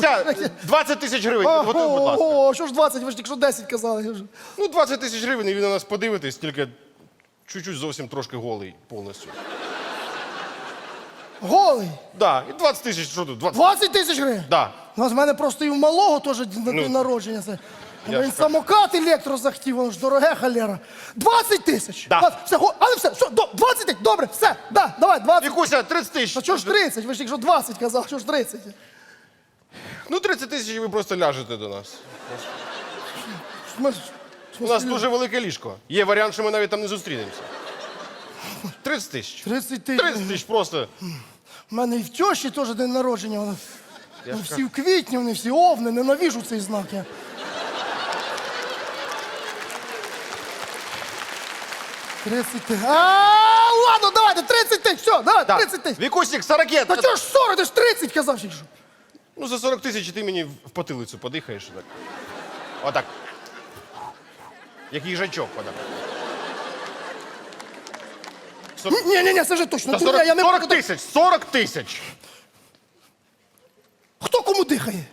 Ця, 20 тисяч гривень, підготуй, будь ласка. о, що ж 20, ви ж тільки що 10 казали. Ну, 20 тисяч гривень, і ви на нас подивитесь, тільки чуть-чуть зовсім трошки голий повністю. Голий. Да, і 20 тисяч, що тут? 20? 20 тисяч гривень. Да. У нас в мене просто і в малого теж на день Ну, народження. Це. я Він ж самокат електро захотів, воно ж дороге халера. 20 тисяч. Да. 20, все, го- але все, все, до- 20 тисяч, добре, все, да, давай, 20. Вікуся, 30 тисяч. А чого ж 30? Ви ж тільки що 20 казали, що ж 30? Ну, 30 тисяч і ви просто ляжете до нас. У нас дуже велике ліжко. Є варіант, що ми навіть там не зустрінемося. 30 тисяч. 30 тисяч. 30 тисяч просто. У мене і в тьоші теж день народження. Вони, ну, всі в квітні, вони всі овни, ненавіжу цей знак. Я. Тридцять тисяч. А, ладно, давайте, 30 тисяч, все, давай, 30 тисяч. Вікусік, 40. Та чого ж 40, ти ж 30 казав, що. Ну, за 40 тисяч ти мені в потилицю подихаєш. Так. Отак. Як їжачок, отак. Ні, ні, ні, це вже точно. Та Дурня, 40, я не 40 буду- тисяч, 40 тисяч. Хто кому дихає?